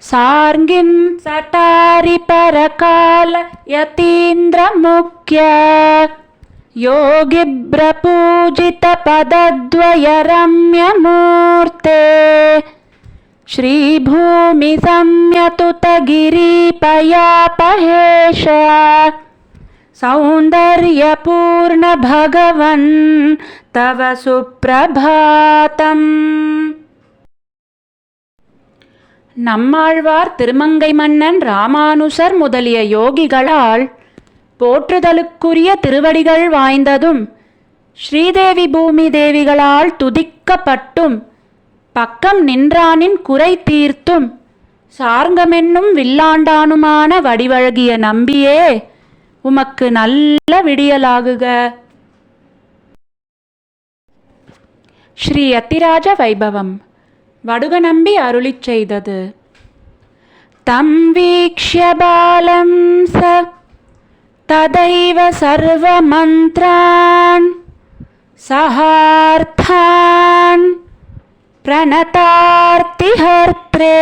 सार्ङ्गिं सटारिपरकाल यतीन्द्रमुख्य। योगिभ्रपूजितपदद्वयरम्यमूर्ते श्रीभूमिसंयतुतगिरीपयापहेश सौन्दर्यपूर्णभगवन् तव सुप्रभातम्। நம்மாழ்வார் திருமங்கை மன்னன் ராமானுசர் முதலிய யோகிகளால் போற்றுதலுக்குரிய திருவடிகள் வாய்ந்ததும் ஸ்ரீதேவி பூமி தேவிகளால் துதிக்கப்பட்டும் பக்கம் நின்றானின் குறை தீர்த்தும் சார்ங்கமென்னும் வில்லாண்டானுமான வடிவழகிய நம்பியே உமக்கு நல்ல விடியலாகுக. ஸ்ரீ அத்திராஜ வைபவம். வடுகநம்பி அருளிச் செய்தது தம் வீக்ஷ்ய பாலம் ச तदैव सर्वमन्त्रान् सहार्थान् प्रणतार्तिहर्त्रे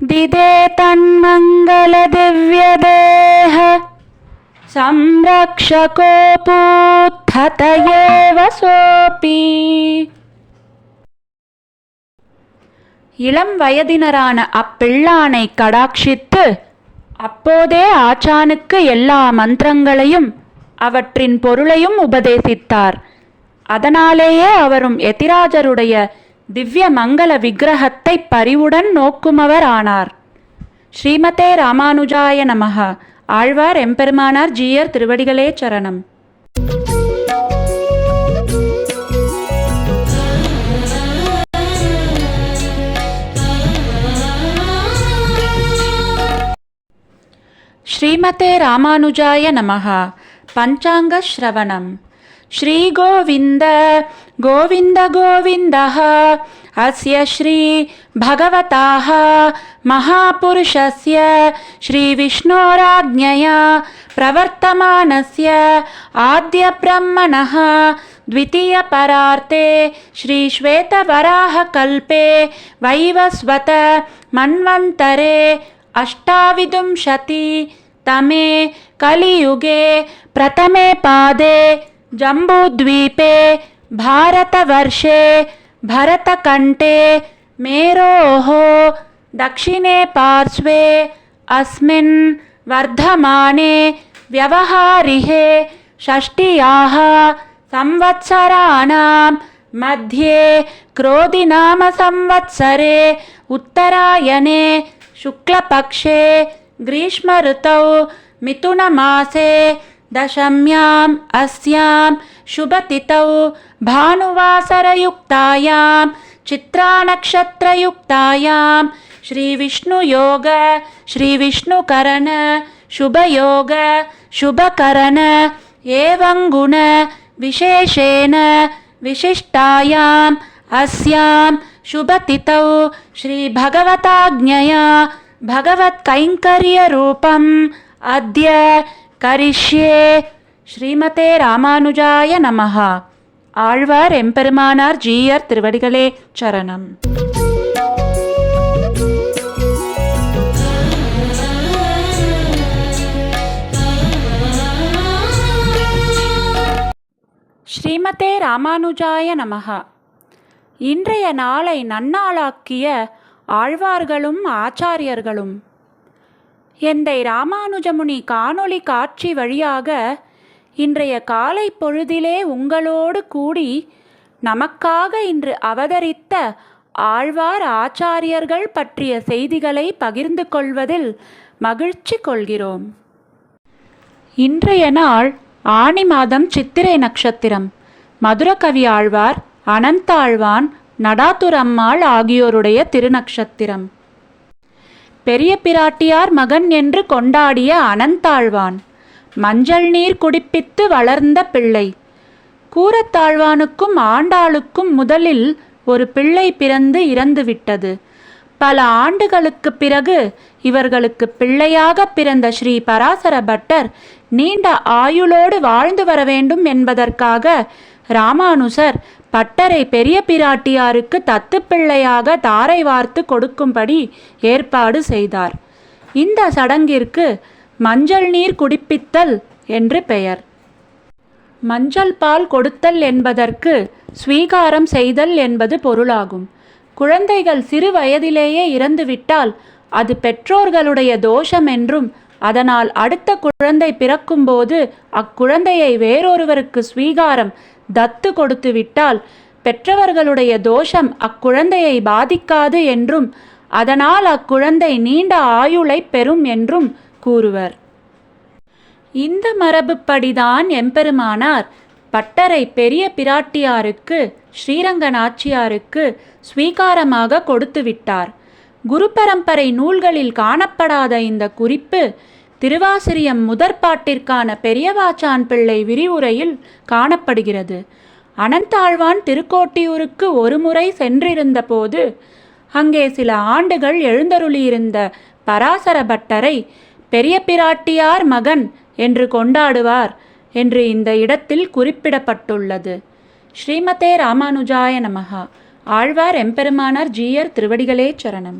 दिदे तन्मङ्गलदिव्यदेह संरक्षकोपूत्थत एव सोऽपि இளம் வயதினரான அப்பிள்ளானை கடாட்சித்து அப்போதே ஆச்சானுக்கு எல்லா மந்திரங்களையும் அவற்றின் பொருளையும் உபதேசித்தார். அதனாலேயே அவரும் எதிராஜருடைய திவ்ய மங்கள விக்கிரகத்தை பரிவுடன் நோக்குமவர் ஆனார். ஸ்ரீமதே ராமானுஜாய நமக ஆழ்வார் எம்பெருமானார் ஜீயர் திருவடிகளே சரணம். श्रीमते रामानुजाय नमः। पञ्चाङ्गश्रवणं श्रीगोविन्द गोविन्द गोविन्दः अस्य श्रीभगवताः महापुरुषस्य श्रीविष्णोराज्ञया प्रवर्तमानस्य आद्यब्रह्मणः द्वितीयपरार्ते श्रीश्वेतवराहकल्पे वैवस्वत मन्वन्तरे अष्टाविंशति तमे कलियुगे प्रथमे पादे जम्बूद्वीपे भारतवर्षे भरतकण्ठे मेरोः दक्षिणे पार्श्वे अस्मिन् वर्धमाने व्यवहारिहे षष्ट्याः संवत्सराणां मध्ये क्रोधिनामसंवत्सरे उत्तरायणे शुक्लपक्षे ग्रीष्मऋतौ मिथुनमासे दशम्याम् अस्यां शुभतिथौ भानुवासरयुक्तायां चित्रानक्षत्रयुक्तायां श्रीविष्णुयोग श्रीविष्णुकरण शुभयोग शुभकरण एवं गुण विशेषेण विशिष्टायाम् अस्यां शुभतिथौ श्रीभगवताज्ञया भगवत्कैङ्कर्यरूपम् अद्य करिष्ये ஸ்ரீமதே ராமானுஜாய நமஹ ஆழ்வார் எம்பெருமானார் ஜீயர் திருவடிகளே சரணம் ஸ்ரீமதே ராமானுஜாய நமஹ இன்றைய நாளை நன்னாளாக்கிய ஆழ்வார்களும் ஆச்சாரியர்களும். எந்தை ராமானுஜமுனி காணொளி காட்சி வழியாக இன்றைய காலை பொழுதிலே உங்களோடு கூடி நமக்காக இன்று அவதரித்த ஆழ்வார் ஆச்சாரியர்கள் பற்றிய செய்திகளை பகிர்ந்து கொள்வதில் மகிழ்ச்சி கொள்கிறோம். இன்றைய நாள் ஆனி மாதம் சித்திரை நட்சத்திரம். மதுரகவி ஆழ்வார் அனந்தாழ்வான் நடாத்துரம்மாள் ஆகியோருடைய திருநக்ஷத்திரம். பெரிய பிராட்டியார் மகன் என்று கொண்டாடிய அனந்தாழ்வான் மஞ்சள் நீர் குடிப்பித்து வளர்ந்த பிள்ளை. கூரத்தாழ்வானுக்கும் ஆண்டாளுக்கும் முதலில் ஒரு பிள்ளை பிறந்து இறந்துவிட்டது. பல ஆண்டுகளுக்குப் பிறகு இவர்களுக்கு பிள்ளையாக பிறந்த ஸ்ரீ பராசர பட்டர் நீண்ட ஆயுளோடு வாழ்ந்து வர வேண்டும் என்பதற்காக ராமானுசர் பட்டரை பெரிய பிராட்டியாருக்கு தத்து பிள்ளையாக தாரை வார்த்து கொடுக்கும்படி ஏற்பாடு செய்தார். இந்த சடங்கிற்கு மஞ்சள் நீர் குடிப்பித்தல் என்று பெயர். மஞ்சள் பால் கொடுத்தல் என்பதற்கு ஸ்வீகாரம் செய்தல் என்பது பொருளாகும். குழந்தைகள் சிறு வயதிலேயே இறந்துவிட்டால் அது பெற்றோர்களுடைய தோஷம் என்றும் அதனால் அடுத்த குழந்தை பிறக்கும்போது அக்குழந்தையை வேறொருவருக்கு ஸ்வீகாரம் தத்து கொடுத்து விட்டால் பெற்றவர்களுடைய தோஷம் அக்குழந்தையை பாதிக்காது என்றும் அதனால் அக்குழந்தை நீண்ட ஆயுளை பெறும் என்றும் கூறுவர். இந்த மரபுப்படிதான் எம்பெருமானார் பட்டரை பெரிய பிராட்டியாருக்கு ஸ்ரீரங்க நாச்சியாருக்கு ஸ்வீகாரமாக கொடுத்து விட்டார். குரு பரம்பரை நூல்களில் காணப்படாத இந்த குறிப்பு திருவாசிரியம் முதற்பாட்டிற்கான பெரியவாச்சான் பிள்ளை விரிவுரையில் காணப்படுகிறது. அனந்தாழ்வான் திருக்கோட்டியூருக்கு ஒருமுறை சென்றிருந்த போது அங்கே சில ஆண்டுகள் எழுந்தருளியிருந்த பராசர பட்டரை பெரிய பிராட்டியார் மகன் என்று கொண்டாடுவார் என்று இந்த இடத்தில் குறிப்பிடப்பட்டுள்ளது. ஸ்ரீமதே ராமானுஜாய நமகா ஆழ்வார் எம்பெருமானார் ஜீயர் திருவடிகளே சரணம்.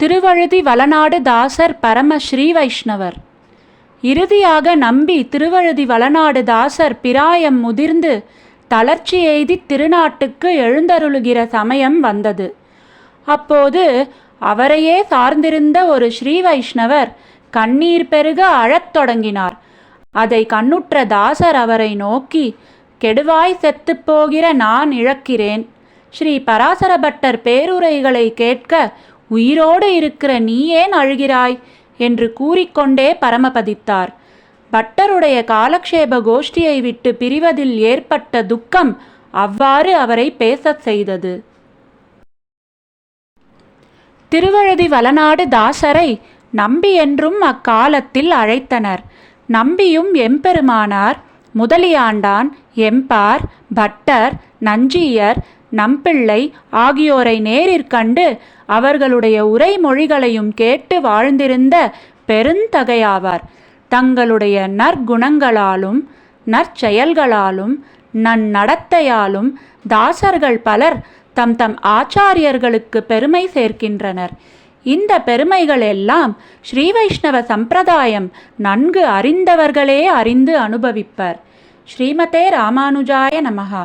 திருவழுதி வளநாடு தாசர் பரம ஸ்ரீ வைஷ்ணவர். இறுதியாக நம்பி திருவழுதி வளநாடு தாசர் பிராயம் முதிர்ந்து தளர்ச்சி எய்தி திருநாட்டுக்கு எழுந்தருளுகிற சமயம் வந்தது. அப்போது அவரையே சார்ந்திருந்த ஒரு ஸ்ரீ வைஷ்ணவர் கண்ணீர் பெருக அழத் தொடங்கினார். அதை கண்ணுற்ற தாசர் அவரை நோக்கி கெடுவாய் செத்துப்போகிற நான் இழக்கிறேன். ஸ்ரீ பராசரபட்டர் பேருரைகளை கேட்க உயிரோடு இருக்கிற நீ ஏன் அழுகிறாய்? என்று கூறிக்கொண்டே பரமபதித்தார். பட்டருடைய காலக்ஷேப கோஷ்டியை விட்டு பிரிவதில் ஏற்பட்ட துக்கம் அவ்வாறு அவரை பேசச் செய்தது. திருவழுதி வளநாடு தாசரை நம்பி என்றும் அக்காலத்தில் அழைத்தனர். நம்பியும் எம்பெருமானார் முதலியாண்டான் எம்பார் பட்டர் நஞ்சியர் நம்பிள்ளை ஆகியோரை நேரிற் கண்டு அவர்களுடைய உரைமொழிகளையும் கேட்டு வாழ்ந்திருந்த பெருந்தகையாவார். தங்களுடைய நற்குணங்களாலும் நற்செயல்களாலும் நன்னடத்தையாலும் தாசர்கள் பலர் தம் தம் ஆச்சாரியர்களுக்கு பெருமை சேர்க்கின்றனர். இந்த பெருமைகள் எல்லாம் ஸ்ரீ வைஷ்ணவ சம்பிரதாயம் நன்கு அறிந்தவர்களே அறிந்து அனுபவிப்பர். ஸ்ரீமதே ராமானுஜாய நமகா